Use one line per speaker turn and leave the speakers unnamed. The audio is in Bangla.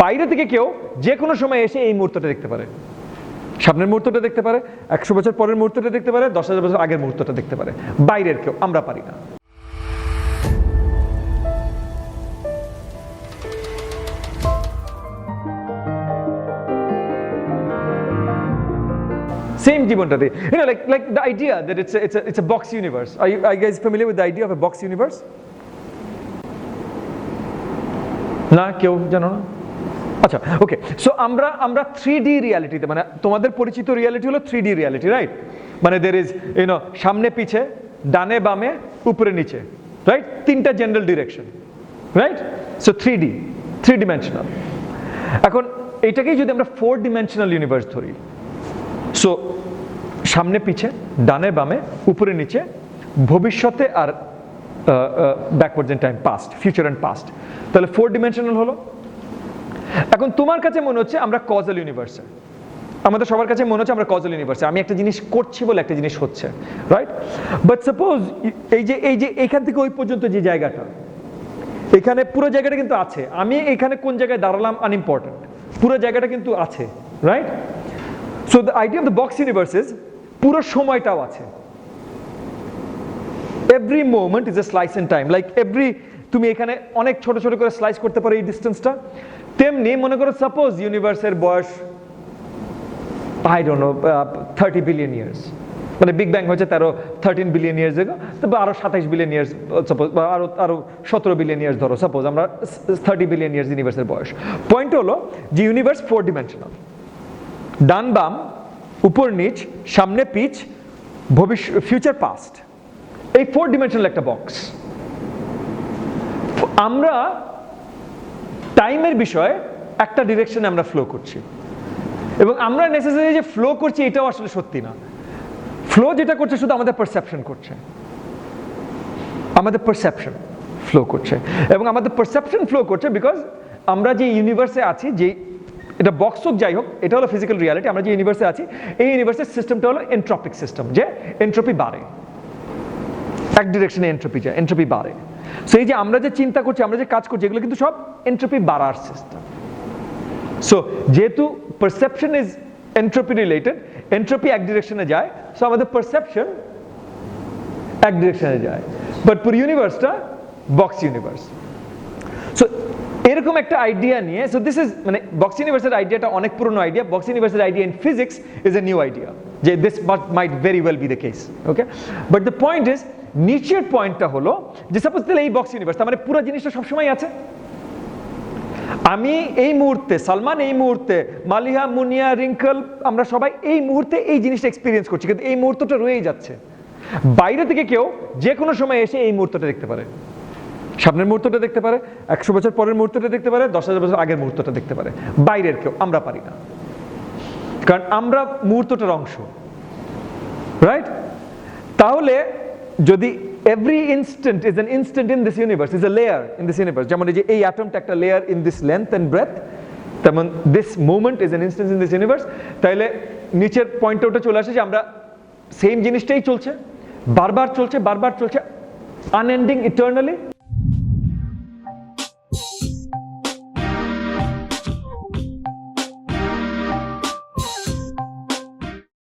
বাইরে থেকে কেউ যে কোনো সময় এসে এই মুহূর্তটা দেখতে পারে। সামনের মুহূর্তটা দেখতে পারে একশো বছর পরের মুহূর্তটা দেখতে পারে দশ হাজার বছর আগের মুহূর্তটা দেখতে পারে। বাইরের কেউ আমরা পারি না। সেম জীবনটাতে the idea that it's a, it's a, it's a box universe. Are you, are you guys familiar with the idea of a box universe? না কেউ জানো না? আচ্ছা ওকে সো আমরা আমরা থ্রি ডি রিয়ালিটিতে মানে তোমাদের পরিচিত রিয়ালিটি হলো থ্রি ডি রিয়ালিটি রাইট মানে দের ইজ ইউনো সামনে পিছে, ডানে বামে, উপরে নিচে রাইট তিনটা general direction right so three D three dimensional এখন, এটাকেই যদি আমরা ফোর ডিমেনশনাল ইউনিভার্স ধরি সো সামনে পিছে, ডানে বামে, উপরে নিচে, ভবিষ্যতে আর backwards in time past future and past তাহলে ফোর ডিমেনশনাল হলো এখন তোমার কাছে মনে হচ্ছে আমরা কজাল ইউনিভার্সে আমাদের সবার কাছে মনে হচ্ছে আমরা কজাল ইউনিভার্সে আমি একটা জিনিস করছি বলে একটা জিনিস হচ্ছে রাইট বাট সাপোজ এই যে এই যে এখান থেকে ওই পর্যন্ত যে জায়গাটা, এখানে পুরো জায়গাটা কিন্তু আছে। আমি এখানে কোন জায়গায় দাঁড়ালাম আনইম্পর্টেন্ট পুরো জায়গাটা কিন্তু আছে right so the idea of the box universe is পুরো সময়টাও আছে। Every moment is a slice in time like every তুমি এখানে অনেক ছোট ছোট করে স্লাইস করতে পারো এই ডিস্টেন্সটা তেমনি মনে করো সাপোজ ইউনিভার্সের বয়স I don't know thirty billion years মানে বিগ ব্যাং হচ্ছে তেরো থার্টিন বিলিয়ন ইয়ার্স এগো তারপর আরও সাতাইশ বিলিয়ন ইয়ার্স সাপোজ বা আরও আরও সতেরো বিলিয়ন ইয়ার্স ধরো সাপোজ আমরা থার্টি বিলিয়ন ইয়ার্স ইউনিভার্সের বয়স। পয়েন্ট হলো যে ইউনিভার্স ফোর ডিমেনশনাল ডান বাম, উপর নিচ, সামনে পিচ ভবিষ্যৎ ফিউচার পাস্ট এই ফোর ডিমেনশনাল একটা বক্স আমরা টাইমের বিষয়ে একটা ডিরেকশনে আমরা ফ্লো করছি। এবং আমরা নেসেসারি যে ফ্লো করছি, এটাও আসলে সত্যি না। ফ্লো যেটা করছে শুধু আমাদের পারসেপশন করছে। আমাদের পারসেপশন ফ্লো করছে। এবং আমাদের পারসেপশন ফ্লো করছে বিকজ আমরা যে ইউনিভার্সে আছি, যে এটা বক্স হোক, যাই হোক, এটা হলো ফিজিক্যাল রিয়ালিটি আমরা যে ইউনিভার্সে আছি, এই ইউনিভার্সের সিস্টেমটা হলো এন্ট্রপিক সিস্টেম যে এন্ট্রপি বাড়ে। এক ডিরেকশনে এন্ট্রপি যায় এন্ট্রপি বাড়ে। সো এই যে আমরা যে চিন্তা করছি, আমরা যে কাজ করছি, এগুলো কিন্তু সব এন্ট্রপি বাড়ার সিস্টেম সো যেহেতু perception is entropy related entropy এক ডিরেকশনে যায় সো আমাদের পারসেপশন এক ডিরেকশনে যায়। বাট পুরো ইউনিভার্সটা বক্স ইউনিভার্স সো এরকম একটা আইডিয়া নিয়ে সো দিস ইজ মানে বক্স ইউনিভার্সের আইডিয়াটা অনেক পুরনো আইডিয়া বক্স ইউনিভার্সের idea in physics is a new idea যে this might very well be the case okay but the point is নিচের পয়েন্টটা হলো যে সাপোজ তাহলে এই বক্স ইউনিভার্স তার মানে পুরো জিনিসটা সবসময় আছে? আমি এই মুহূর্তে, সালমান এই মুহূর্তে, মালিহা, মুনিয়া, রিঙ্কল, আমরা সবাই এই মুহূর্তে এই জিনিসটা এক্সপিরিয়েন্স করছি, কিন্তু এই মুহূর্তটা রয়েই যাচ্ছে। বাইরে থেকে কেউ যে কোনো সময় এসে এই মুহূর্তটা দেখতে পারে। সামনের মুহূর্তটা দেখতে পারে, একশো বছর পরের মুহূর্তটা দেখতে পারে, দশ হাজার বছর আগের মুহূর্তটা দেখতে পারে। বাইরের কেউ, আমরা পারি না। কারণ আমরা মুহূর্তটার অংশ রাইট তাহলে যদি every instant is an instant in this universe is a layer in this universe যেমন এই যে এই অ্যাটমটা একটা layer in this length and breadth তেমন this movement is an instant in this universe তাহলে নিচের পয়েন্ট ওটা চলে আসে যে আমরা সেম জিনিসটাই চলছে, বারবার চলছে বারবার চলছে আনএন্ডিং ইটার্নালি